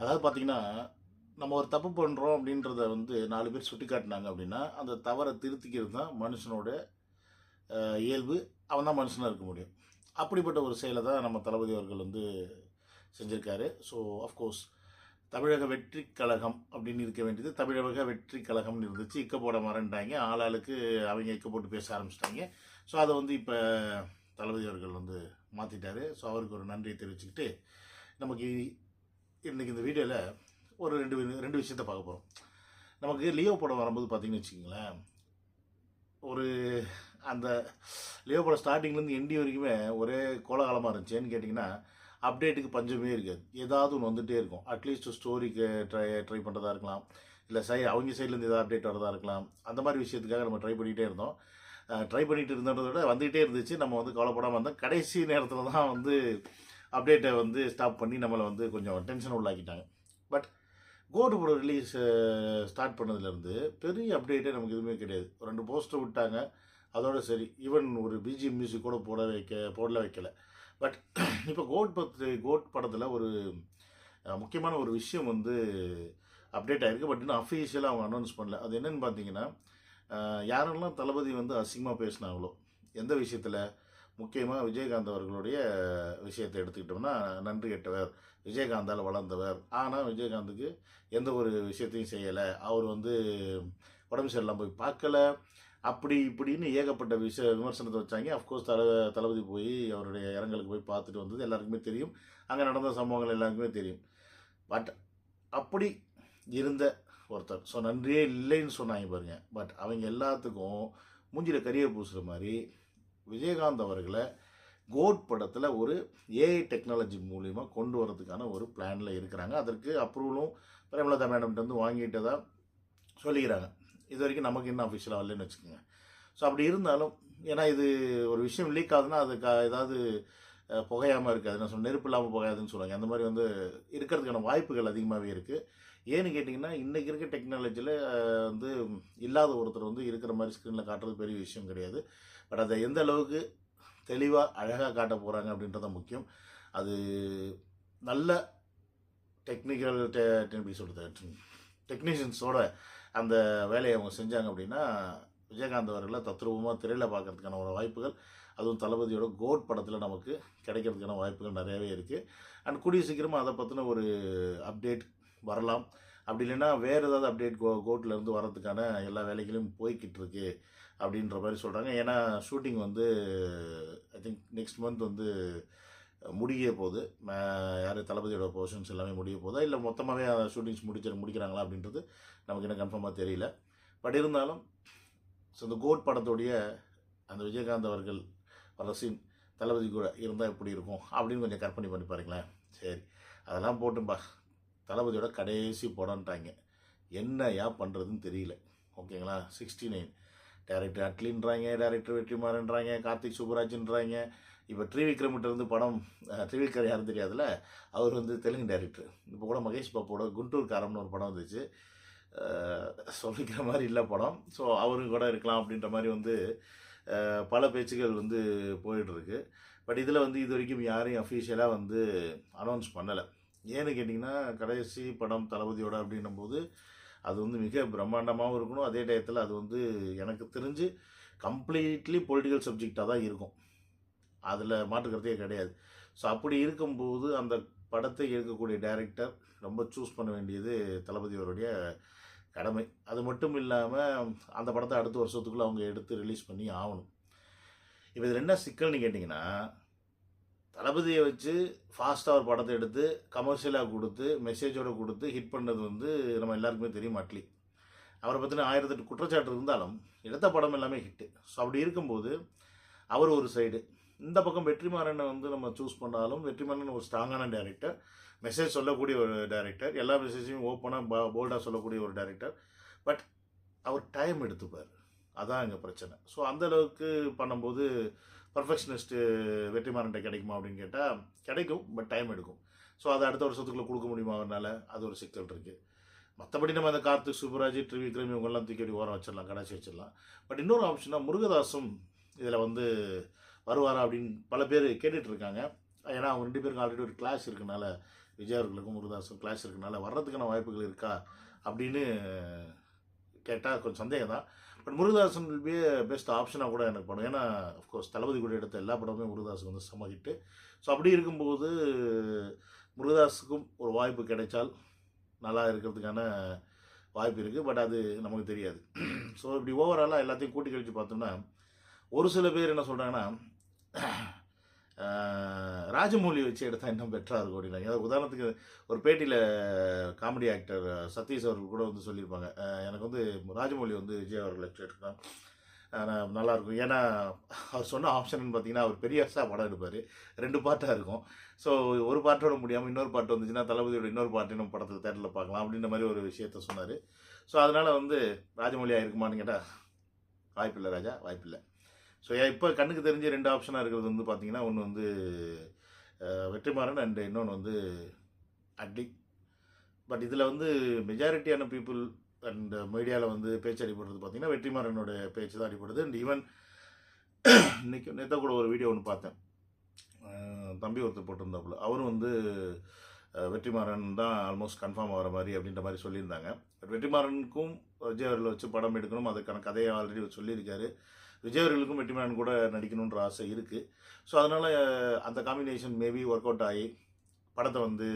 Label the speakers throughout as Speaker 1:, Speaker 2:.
Speaker 1: அதாவது பார்த்தீங்கன்னா நம்ம ஒரு தப்பு பண்ணுறோம் அப்படின்றத வந்து நாலு பேர் சுட்டி காட்டினாங்க அப்படின்னா அந்த தவறை திருத்திக்கிறது தான் மனுஷனோட இயல்பு. அவன் தான் மனுஷனாக இருக்க முடியும். அப்படிப்பட்ட ஒரு செயலை தான் நம்ம தளபதி அவர்கள் வந்து செஞ்சுருக்காரு. ஸோ அஃப்கோர்ஸ் தமிழக வெற்றி கழகம் அப்படின்னு இருக்க வேண்டியது தமிழக வெற்றி கழகம்னு இருந்துச்சு. இக்க போட மறந்துட்டாங்க ஆளாளுக்கு அவங்க இக்க போட்டு பேச ஆரம்பிச்சிட்டாங்க. ஸோ அதை வந்து இப்போ தளபதி அவர்கள் வந்து மாற்றிட்டாரு ஸோ அவருக்கு ஒரு நன்றியை தெரிவிச்சுக்கிட்டு நமக்கு இன்றைக்கி இந்த வீடியோவில் ஒரு ரெண்டு ரெண்டு விஷயத்த பார்க்க போகிறோம் நமக்கு லியோ படம் வரும்போது பார்த்தீங்கன்னு வச்சுக்கிங்களேன் ஒரு அந்த லியோ படம் ஸ்டார்டிங்லேருந்து எண்டி வரைக்குமே ஒரே கோலாகலமாக இருந்துச்சேன்னு கேட்டிங்கன்னா அப்டேட்டுக்கு பஞ்சமே இருக்காது. ஏதாவது ஒன்று வந்துகிட்டே இருக்கும். அட்லீஸ்ட் ஸ்டோரிக்கு ட்ரை ட்ரை பண்ணுறதா இருக்கலாம். இல்லை சை அவங்க சைட்லேருந்து ஏதாவது அப்டேட் வரதா இருக்கலாம். அந்த மாதிரி விஷயத்துக்காக நம்ம ட்ரை பண்ணிகிட்டே இருந்தோம். ட்ரை பண்ணிகிட்டு இருந்ததை விட வந்துகிட்டே இருந்துச்சு. நம்ம வந்து கவலைப்படாமல் இருந்தோம். கடைசி நேரத்தில் தான் வந்து அப்டேட்டை வந்து ஸ்டாப் பண்ணி நம்மளை வந்து கொஞ்சம் டென்ஷன் உள்ளாக்கிட்டாங்க பட் கோடு படம் ரிலீஸ் ஸ்டார்ட் பண்ணதுலேருந்து பெரிய அப்டேட்டே நமக்கு எதுவுமே கிடையாது. ஒரு ரெண்டு போஸ்டர் விட்டாங்க. அதோட சரி. ஈவன் ஒரு பிஜிஎம் மியூசிக் கூட போட வைக்க போடல வைக்கல. பட் இப்போ கோட் பத்து கோட் படத்தில் ஒரு முக்கியமான ஒரு விஷயம் வந்து அப்டேட் ஆகிருக்கு பட் இன்னும் அஃபீஷியலாக அவங்க அனௌன்ஸ் பண்ணல. அது என்னென்னு பார்த்தீங்கன்னா யாரெல்லாம் தளபதி வந்து அசிங்கமாக பேசினாங்களோ எந்த விஷயத்தில் முக்கியமாக விஜயகாந்த் அவர்களுடைய விஷயத்தை எடுத்துக்கிட்டோம்னா நன்றி கெட்டவர் விஜயகாந்தால் வளர்ந்தவர். ஆனால் விஜயகாந்துக்கு எந்த ஒரு விஷயத்தையும் செய்யலை. அவர் வந்து உடம்பு சரியில்லாம போய் பார்க்கல. அப்படி இப்படின்னு ஏகப்பட்ட விஷய விமர்சனத்தை வச்சாங்க. அஃப்கோர்ஸ் தல தளபதி போய் அவருடைய இடங்களுக்கு போய் பார்த்துட்டு வந்தது எல்லாருக்குமே தெரியும். அங்கே நடந்த சம்பவங்கள் எல்லாருக்குமே தெரியும். பட் அப்படி இருந்த ஒருத்தர். ஸோ நன்றியே இல்லைன்னு சொன்னாங்க பாருங்க. பட் அவங்க எல்லாத்துக்கும் மூஞ்சியில் கரிய பூசுகிற மாதிரி விஜயகாந்த் அவர்களை கோட் படத்தில் ஒரு ஏஐ டெக்னாலஜி மூலிமா கொண்டு வரதுக்கான ஒரு பிளானில் இருக்கிறாங்க. அதற்கு அப்ரூவலும் பிரேமலதா மேடம்கிட்ட வந்து தான் சொல்லிக்கிறாங்க. இது வரைக்கும் நமக்கு இன்னும் அஃபிஷியலாக வரலன்னு வச்சுக்கோங்க. ஸோ அப்படி இருந்தாலும் ஏன்னா இது ஒரு விஷயம் லீக் ஆகுதுன்னா அது க ஏதாவது புகையாமல் இருக்காது. நான் சொன்ன நெருப்பு இல்லாமல் புகையாதுன்னு சொல்லுவாங்க. அந்த மாதிரி வந்து இருக்கிறதுக்கான வாய்ப்புகள் அதிகமாகவே இருக்குது ஏன்னு கேட்டிங்கன்னா இன்றைக்கி இருக்க டெக்னாலஜியில் வந்து இல்லாத ஒருத்தர் வந்து இருக்கிற மாதிரி ஸ்க்ரீனில் காட்டுறது பெரிய விஷயம் கிடையாது. பட் அதை எந்த அளவுக்கு தெளிவாக அழகாக காட்ட போகிறாங்க அப்படின்றத முக்கியம். அது நல்ல டெக்னிக்கல் டெ எப்படி சொல்கிறது டெக்னீஷியன்ஸோட அந்த வேலையை அவங்க செஞ்சாங்க அப்படின்னா விஜயகாந்த் அவர்களை தத்ரூபமாக திரையில் பார்க்குறதுக்கான ஒரு வாய்ப்புகள் அதுவும் தளபதியோட கோட் படத்தில் நமக்கு கிடைக்கிறதுக்கான வாய்ப்புகள் நிறையவே இருக்குது அண்ட் கூடிய சீக்கிரமாக அதை பற்றின ஒரு அப்டேட் வரலாம். அப்படி இல்லைன்னா வேறு ஏதாவது அப்டேட் கோ கோட்லேருந்து வரதுக்கான எல்லா வேலைகளும் போய்கிட்டு இருக்கு அப்படின்ற மாதிரி சொல்கிறாங்க ஏன்னா ஷூட்டிங் வந்து ஐ திங்க் நெக்ஸ்ட் மந்த் வந்து முடிய போகுது. யார் தளபதியோட போர்ஷன்ஸ் எல்லாமே முடிய போதா இல்லை மொத்தமாகவே ஷூட்டிங்ஸ் முடிச்சு முடிக்கிறாங்களா அப்படின்றது நமக்கு என்ன கன்ஃபார்மாக தெரியல. பட் இருந்தாலும் ஸோ இந்த கோட் படத்துடைய அந்த விஜயகாந்த் அவர்கள் வர சீன் தளபதி கூட இருந்தால் எப்படி இருக்கும் அப்படின்னு கொஞ்சம் கற்பனை பண்ணி பாருங்களேன். சரி அதெல்லாம் போட்டும்பா. தளபதியோட கடைசி படம்ட்டாங்க என்னையா பண்ணுறதுன்னு தெரியல. ஓகேங்களா? சிக்ஸ்டி நைன் டேரக்டர் அட்லின்றாங்க டேரக்டர் வெற்றிமாறன்றாங்க கார்த்திக் சுப்ராஜ்ன்றாங்க இப்போ ட்ரிவிக்ரமிட்ட இருந்து படம் ட்ரிவிக்ரம் யாரும் தெரியாதுல்ல? அவர் வந்து தெலுங்கு டேரக்டர் இப்போ கூட மகேஷ் பாப்போட குண்டூர் காரம்னு ஒரு படம் வந்துச்சு. சொல்லிக்கிற மாதிரி இல்லை படம். ஸோ அவரும் கூட இருக்கலாம் அப்படின்ற மாதிரி வந்து பல பேச்சுகள் வந்து போயிட்டுருக்கு பட் இதில் வந்து இது வரைக்கும் யாரையும் அஃபீஷியலாக வந்து அனௌன்ஸ் பண்ணலை. ஏன்னு கேட்டிங்கன்னா கடைசி படம் தளபதியோட அப்படின்னும் போது அது வந்து மிக பிரம்மாண்டமாகவும் இருக்கணும். அதே டயத்தில் அது வந்து எனக்கு தெரிஞ்சு கம்ப்ளீட்லி பொலிட்டிக்கல் சப்ஜெக்டாக தான் இருக்கும். அதில் மாற்றுக்கிறதே கிடையாது. ஸோ அப்படி இருக்கும்போது அந்த படத்தை எடுக்கக்கூடிய டைரக்டர் ரொம்ப சூஸ் பண்ண வேண்டியது தளபதி அவருடைய கடமை. அது மட்டும் இல்லாமல் அந்த படத்தை அடுத்த வருஷத்துக்குள்ளே அவங்க எடுத்து ரிலீஸ் பண்ணி ஆகணும். இப்போ இதில் என்ன சிக்கல்னு கேட்டிங்கன்னா தளபதியை வச்சு ஃபாஸ்ட்டாக ஒரு படத்தை எடுத்து கமர்ஷியலாக கொடுத்து மெசேஜோடு கொடுத்து ஹிட் பண்ணது வந்து நம்ம எல்லாருக்குமே தெரியும் அட்லி. அவரை பற்றின ஆயிரத்தெட்டு குற்றச்சாட்டு இருந்தாலும் எடுத்த படம் எல்லாமே ஹிட்டு ஸோ அப்படி இருக்கும்போது அவர் ஒரு சைடு இந்த பக்கம் வெற்றிமாறனை வந்து நம்ம சூஸ் பண்ணாலும் வெற்றிமாறன் ஒரு ஸ்ட்ராங்கான டேரக்டர் மெசேஜ் சொல்லக்கூடிய ஒரு டேரக்டர் எல்லா மெசேஜையும் ஓப்பனாக போல்டாக சொல்லக்கூடிய ஒரு டேரக்டர் பட் அவர் டைம் எடுத்துப்பார். அதான் எங்கள் பிரச்சனை. ஸோ அந்தளவுக்கு பண்ணும்போது பர்ஃபெக்ஷனிஸ்ட்டு uh, வெற்றிமாறன்ட்ட கிடைக்குமா அப்படின்னு கேட்டால் கிடைக்கும் பட் டைம் எடுக்கும். ஸோ அதை அடுத்த வருஷத்துக்குள்ளே கொடுக்க முடியுமா அவரால் அது ஒரு சிக்கல் இருக்குது மற்றபடி நம்ம அந்த கார்த்திக் சுப்புராஜ் ட்ரிவிக்ரம் இவங்கெல்லாம் தூக்கி ஓரம் வச்சிடலாம் கடைசி வச்சிடலாம். பட் இன்னொரு ஆப்ஷனாக முருகதாசும் இதில் வந்து வருவாரா அப்படின்னு பல பேர் கேட்டுட்ருக்காங்க ஏன்னா அவங்க ரெண்டு பேருக்கு ஆல்ரெடி ஒரு கிளாஸ் இருக்கனால விஜய் அவர்களுக்கும் முருகதாசும் கிளாஸ் இருக்கனால வர்றதுக்கான வாய்ப்புகள் இருக்கா அப்படின்னு கேட்டால் கொஞ்சம் சந்தேகம் தான். But Murugadasan will be best ஆப்ஷனாக கூட எனக்கு படம் ஏன்னா அஃப்கோர்ஸ் தளபதி கூட எடுத்த எல்லா படமுமே முருகதாஸ் வந்து சமகிட்டு ஸோ அப்படி இருக்கும்போது முருகதாஸுக்கும் ஒரு வாய்ப்பு கிடைச்சால் நல்லா இருக்கிறதுக்கான வாய்ப்பு இருக்குது பட் அது நமக்கு தெரியாது. ஸோ இப்படி ஓவராலாக எல்லாத்தையும் கூட்டி கழித்து பார்த்தோம்னா ஒரு சில பேர் என்ன சொல்கிறாங்கன்னா ராஜமௌலி வச்சு எடுத்தால் இன்னும் பெட்டராக இருக்கும் அப்படின்னாங்க அதாவது உதாரணத்துக்கு ஒரு பேட்டியில் காமெடி ஆக்டர் சதீஷ் அவர்கள் கூட வந்து சொல்லியிருப்பாங்க. எனக்கு வந்து ராஜமௌலி வந்து விஜய் அவர்கள் வச்சு எடுத்தான் நல்லாயிருக்கும் ஏன்னா அவர் சொன்ன ஆப்ஷன் பார்த்தீங்கன்னா அவர் பெரியஸாக படம் எடுப்பார். ரெண்டு பார்ட்டாக இருக்கும். ஸோ ஒரு பாட்டோட முடியாமல் இன்னொரு பாட்டு வந்துச்சுன்னா தளபதியோட இன்னொரு பாட்டு நம்ம படத்தில் தேட்டரில் பார்க்கலாம் அப்படின்ற மாதிரி ஒரு விஷயத்த சொன்னார். ஸோ அதனால் வந்து ராஜமௌலியாக இருக்குமான்னு கேட்டால் வாய்ப்பில்லை ராஜா வாய்ப்பில்லை. ஸோ இப்போ கண்ணுக்கு தெரிஞ்ச ரெண்டு ஆப்ஷனாக இருக்கிறது வந்து பார்த்தீங்கன்னா ஒன்று வந்து வெற்றிமாறன் அண்ட் இன்னொன்று வந்து அட்லி. பட் இதில் வந்து மெஜாரிட்டியான பீப்புள் அண்ட் மீடியாவில் வந்து பேச்சு அடிபடுறது பார்த்தீங்கன்னா வெற்றிமாறனோட பேச்சு தான் அடிப்படுது அண்ட் ஈவன் இன்னைக்கு நேற்று கூட ஒரு வீடியோ ஒன்று பார்த்தேன். தம்பி ஒருத்தர் போட்டிருந்தாப்புல. அவரும் வந்து வெற்றிமாறன் தான் ஆல்மோஸ்ட் கன்ஃபார்ம் ஆகிற மாதிரி அப்படின்ற மாதிரி சொல்லியிருந்தாங்க. பட் வெற்றிமாறனுக்கும் விஜய் அவர்களை வச்சு படம் எடுக்கணும் அதுக்கான கதையை ஆல்ரெடி சொல்லியிருக்காரு. விஜய் அவர்களுக்கும் வெற்றிமாறன் கூட நடிக்கணுன்ற ஆசை இருக்குது ஸோ அதனால் அந்த காம்பினேஷன் மேபி ஒர்க் அவுட் ஆகி படத்தை வந்து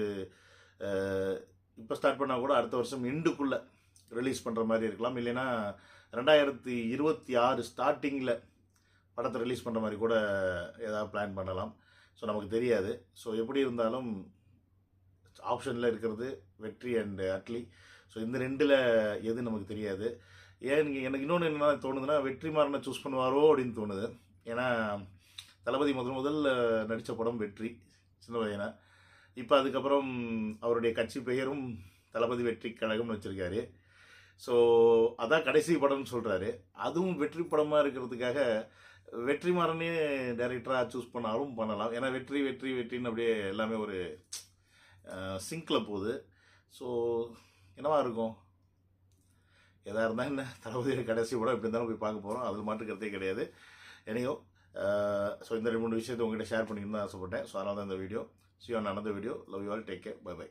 Speaker 1: இப்போ ஸ்டார்ட் பண்ணால் கூட அடுத்த வருஷம் எண்டுக்குள்ளே ரிலீஸ் பண்ணுற மாதிரி இருக்கலாம். இல்லைன்னா ரெண்டாயிரத்தி இருபத்தி ஆறு ஸ்டார்டிங்கில் படத்தை ரிலீஸ் பண்ணுற மாதிரி கூட ஏதாவது பிளான் பண்ணலாம். ஸோ நமக்கு தெரியாது. ஸோ எப்படி இருந்தாலும் ஆப்ஷனில் இருக்கிறது வெற்றி அண்ட் அட்லி. ஸோ இந்த ரெண்டில் எது நமக்கு தெரியாது. ஏன் எனக்கு இன்னொன்று என்ன தோணுதுன்னா வெற்றிமாறனை சூஸ் பண்ணுவாரோ அப்படின்னு தோணுது. ஏன்னா தளபதி முதல் முதல்ல நடித்த படம் வெற்றி சின்ன பையனா. இப்போ அதுக்கப்புறம் அவருடைய கட்சி பெயரும் தளபதி வெற்றி கழகம்னு வச்சுருக்காரு. ஸோ அதான் கடைசி படம்னு சொல்கிறாரு அதுவும் வெற்றி படமாக இருக்கிறதுக்காக வெற்றிமாறனே டைரக்டராக சூஸ் பண்ணாலும் பண்ணலாம். ஏன்னா வெற்றி வெற்றி வெற்றின்னு அப்படியே எல்லாமே ஒரு சிங்கில் போகுது. ஸோ என்னவா இருக்கும்? எதாக இருந்தால் என்ன? தளபதியோட கடைசி படம் எப்படி இருந்தாலும் போய் பார்க்க போகிறோம் அதில் மாற்றுக்கிறதே கிடையாது. எனியோ ஸோ இந்த ரெண்டு மூணு விஷயத்தை உங்ககிட்ட ஷேர் பண்ணிக்கணும்னு தான் ஆசைப்பட்டேன். ஸோ அதனால் தான் இந்த வீடியோ ஸோ நடந்த video love you all take care bye bye